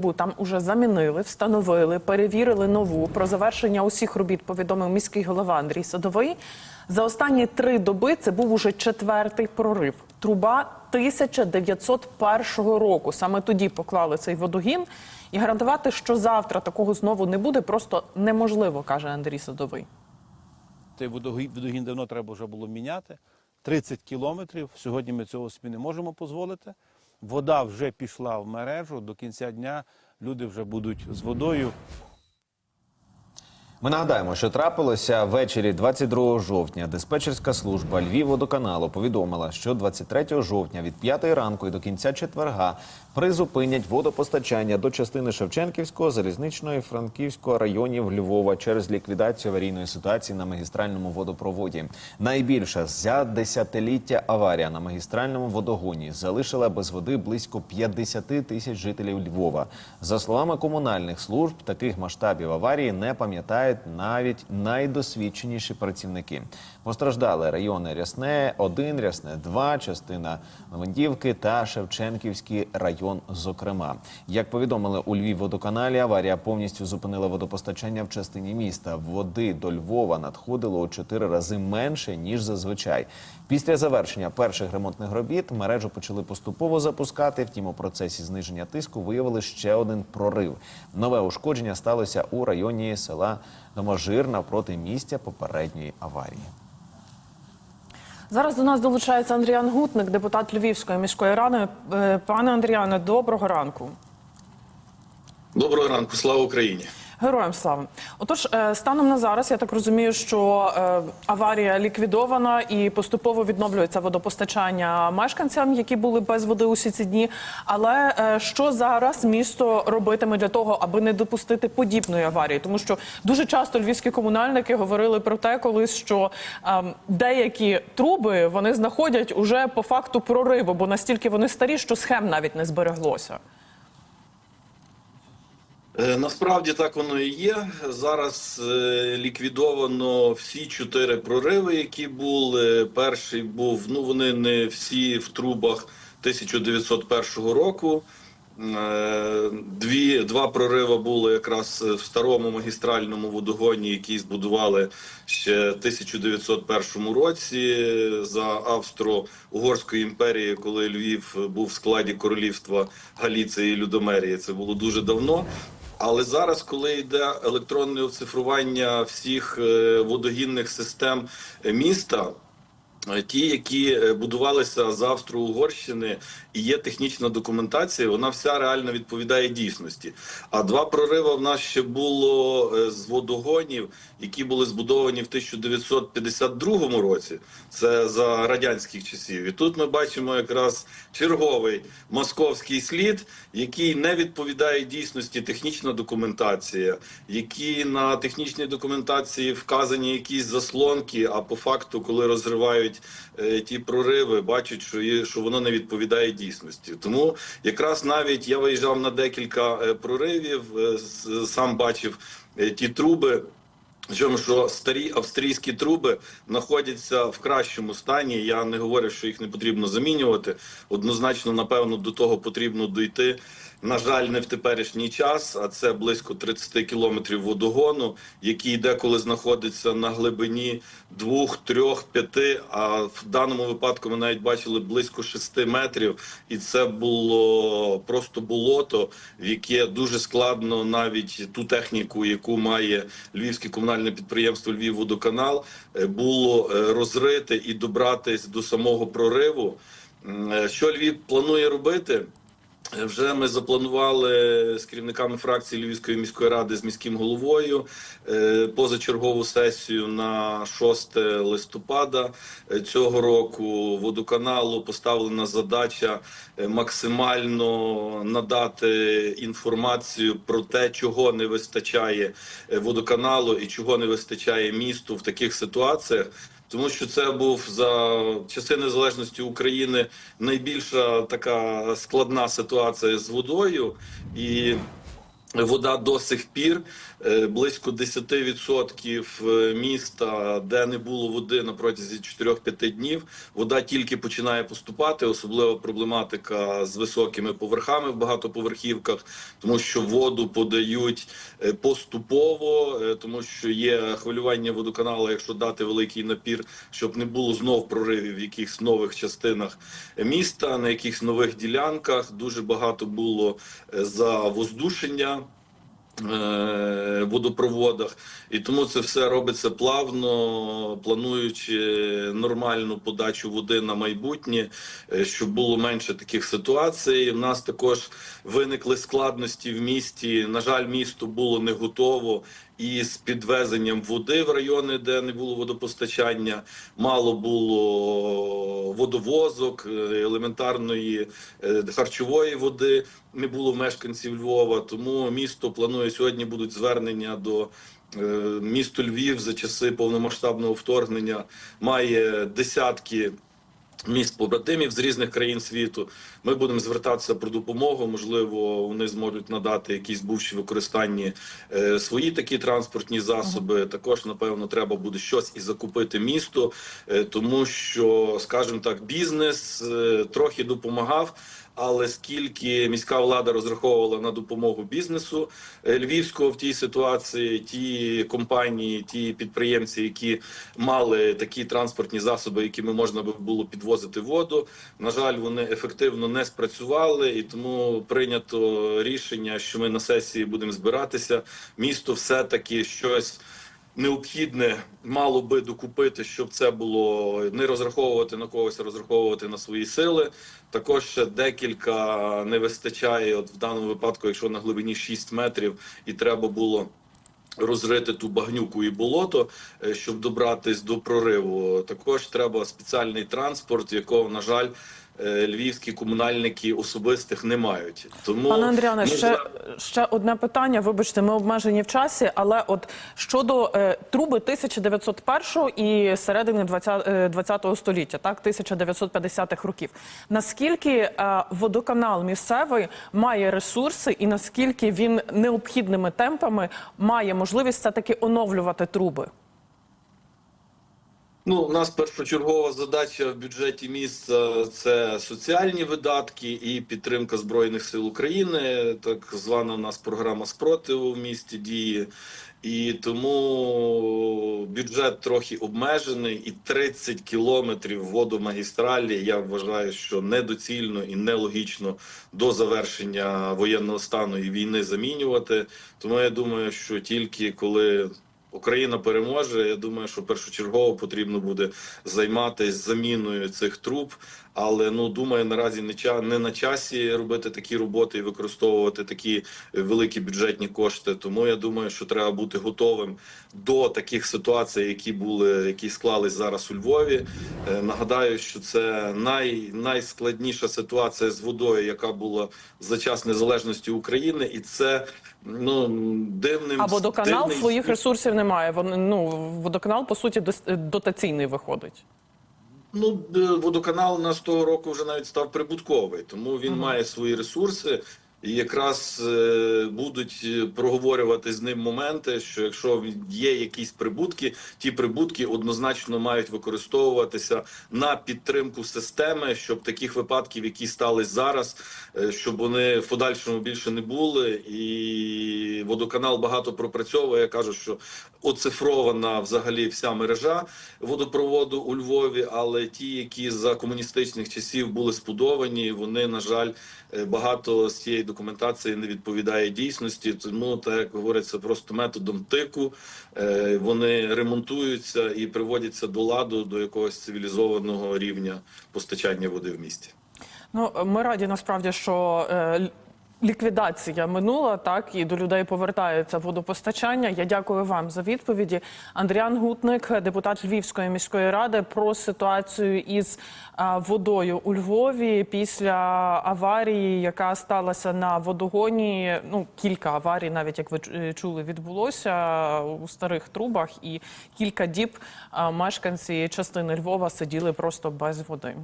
Бу там уже замінили, встановили, перевірили нову. Про завершення усіх робіт повідомив міський голова Андрій Садовий. За останні три доби це був уже четвертий прорив. Труба 1901 року. Саме тоді поклали цей водогін. І гарантувати, що завтра такого знову не буде, просто неможливо, каже Андрій Садовий. Цей водогін, давно треба вже було міняти. 30 кілометрів. Сьогодні ми цього собі не можемо дозволити. Вода вже пішла в мережу. До кінця дня люди вже будуть з водою. Ми нагадаємо, що трапилося ввечері 22 жовтня. Диспетчерська служба Львівводоканалу повідомила, що 23 жовтня від 5 ранку і до кінця четверга призупинять водопостачання до частини Шевченківського, залізничного і Франківського районів Львова через ліквідацію аварійної ситуації на магістральному водопроводі. Найбільша за десятиліття аварія на магістральному водогоні залишила без води близько 50 тисяч жителів Львова. За словами комунальних служб, таких масштабів аварії не пам'ятають навіть найдосвідченіші працівники. Постраждали райони Рясне 1, Рясне 2, частина Левандівки та Шевченківський район. Зокрема, як повідомили у Львівводоканалі, аварія повністю зупинила водопостачання в частині міста. Води до Львова надходило у чотири рази менше ніж зазвичай. Після завершення перших ремонтних робіт мережу почали поступово запускати. Втім, у процесі зниження тиску виявили ще один прорив. Нове ушкодження сталося у районі села Доможир навпроти місця попередньої аварії. Зараз до нас долучається Андріан Гутник, депутат Львівської міської ради. Е, Пане Андріане, доброго ранку. Доброго ранку, слава Україні. Героям слава. Отож, е, станом на зараз я так розумію, що е, аварія ліквідована і поступово відновлюється водопостачання мешканцям, які були без води усі ці дні. Але е, що зараз місто робитиме для того, аби не допустити подібної аварії? Тому що дуже часто львівські комунальники говорили про те, колись що деякі труби вони знаходять уже по факту прориву, бо настільки вони старі, що схем навіть не збереглося. Е, Насправді так воно і є. Зараз е, ліквідовано всі чотири прориви, які були. Перший був, ну вони не всі в трубах 1901 року. Е, Дві, два прориви були якраз в старому магістральному водогоні, який збудували ще в 1901 році за Австро-Угорської імперії, коли Львів був в складі королівства Галіції і Людомерії. Це було дуже давно. Але зараз, коли йде електронне оцифрування всіх е, водогінних систем міста. Ті, які е, будувалися з Австро-Угорщини, і є технічна документація, вона вся реально відповідає дійсності. А два прориви в нас ще було е, з водогонів, які були збудовані в 1952 році. Це за радянських часів. І тут ми бачимо якраз черговий московський слід, який не відповідає дійсності технічна документація, які на технічній документації вказані якісь заслонки. А по факту, коли розривають е, ті прориви, бачать, що є, що воно не відповідає дійсності. Тому якраз навіть я виїжджав на декілька е, проривів, е, сам бачив е, ті труби. Причому, що старі австрійські труби знаходяться в кращому стані. Я не говорю, що їх не потрібно замінювати. Однозначно, напевно, до того потрібно дійти. На жаль, не в теперішній час, а це близько 30 кілометрів водогону, який деколи знаходиться на глибині 2, 3, 5, а в даному випадку ми навіть бачили близько 6 метрів, і це було просто болото, в яке дуже складно навіть ту техніку, яку має львівське комунальне підприємство Львівводоканал, е, було е, розрити і добратись до самого прориву. Е, Що Львів планує робити? Вже ми запланували з керівниками фракції Львівської міської ради з міським головою е, позачергову сесію на 6 листопада е, цього року. Водоканалу поставлена задача е, максимально надати інформацію про те, чого не вистачає водоканалу і чого не вистачає місту в таких ситуаціях. Тому що це був за часи незалежності України найбільша така складна ситуація з водою, і Вода до сих пір е, близько 10% міста, де не було води на протязі 4-5 днів. Вода тільки починає поступати. Особливо проблематика з високими поверхами в багатоповерхівках, тому що воду подають е, поступово, е, тому що є хвилювання водоканалу, якщо дати великий напір, щоб не було знов проривів в якихось нових частинах міста, на якихось нових ділянках. Дуже багато було е, за воздушення е, водопроводах, і тому це все робиться плавно, плануючи нормальну подачу води на майбутнє, е, щоб було менше таких ситуацій. У нас також виникли складності в місті. На жаль, місто було не готово. І з підвезенням води в райони, де не було водопостачання, мало було водовозок, е, елементарної е, харчової води не було в мешканців Львова. Тому місто планує сьогодні будуть звернення до е, місту Львів за часи повномасштабного вторгнення. Має десятки міст побратимів з різних країн світу. Ми будемо звертатися про допомогу. Можливо, вони зможуть надати якісь бувші використанні е, свої такі транспортні засоби. Також напевно треба буде щось і закупити місто, е, тому що, скажімо так, бізнес е, трохи допомагав. Але скільки міська влада розраховувала на допомогу бізнесу е, львівського в тій ситуації, ті компанії, ті підприємці, які мали такі транспортні засоби, якими можна було підвозити воду, на жаль, вони ефективно не спрацювали, і тому прийнято рішення, що ми на сесії будемо збиратися. Місто все таки щось необхідне мало би докупити, щоб це було не розраховувати на когось, а розраховувати на свої сили. Також ще декілька не вистачає. От в даному випадку, якщо на глибині 6 метрів, і треба було. Розрити ту багнюку і болото, е, щоб добратись до прориву. Також треба спеціальний транспорт, якого, на жаль, львівські комунальники особистих не мають. Тому Пане Андріане, ми ще, ще одне питання. Вибачте, ми обмежені в часі, але от щодо е, труби 1901 і середини 20, е, 20 століття, так 1950-х років. Наскільки е, водоканал місцевий має ресурси, і наскільки він необхідними темпами має можливість все таки оновлювати труби? Ну, у нас першочергова задача в бюджеті міста це соціальні видатки і підтримка збройних сил України. Так звана у нас програма спротиву в місті діє. І тому бюджет трохи обмежений, і 30 кілометрів водомагістралі я вважаю, що недоцільно і нелогічно до завершення воєнного стану і війни замінювати. Тому я думаю, що тільки коли Україна переможе. Я думаю, що першочергово потрібно буде займатися заміною цих труб. Але ну думаю, наразі не ча не на часі робити такі роботи і використовувати такі великі бюджетні кошти. Тому я думаю, що треба бути готовим до таких ситуацій, які були, які склались зараз у Львові. Е, Нагадаю, що це най, найскладніша ситуація з водою, яка була за час незалежності України, і це ну дивним А водоканал дивний своїх ресурсів немає. Вони ну водоканал по суті дотаційний виходить. Ну, е, водоканал у нас того року вже навіть став прибутковий, тому він має свої ресурси. І якраз е, будуть е, проговорювати з ним моменти, що якщо є якісь прибутки, ті прибутки однозначно мають використовуватися на підтримку системи, щоб таких випадків, які стались зараз, е, щоб вони в подальшому більше не були. І водоканал багато пропрацьовує. Я кажу, що оцифрована взагалі вся мережа водопроводу у Львові, але ті, які за комуністичних часів були спудовані, вони на жаль е, багато з цієї документації не відповідає дійсності. Тому так як говориться, просто методом тику е, вони ремонтуються і приводяться до ладу до якогось цивілізованого рівня постачання води в місті. Ну, ми раді насправді, що е, ліквідація минула, так і до людей повертається водопостачання. Я дякую вам за відповіді. Андріан Гутник, депутат Львівської міської ради, про ситуацію із водою у Львові після аварії, яка сталася на водогоні. Ну, кілька аварій, навіть як ви е, чули, відбулося у старих трубах, і кілька діб мешканці частини Львова сиділи просто без води.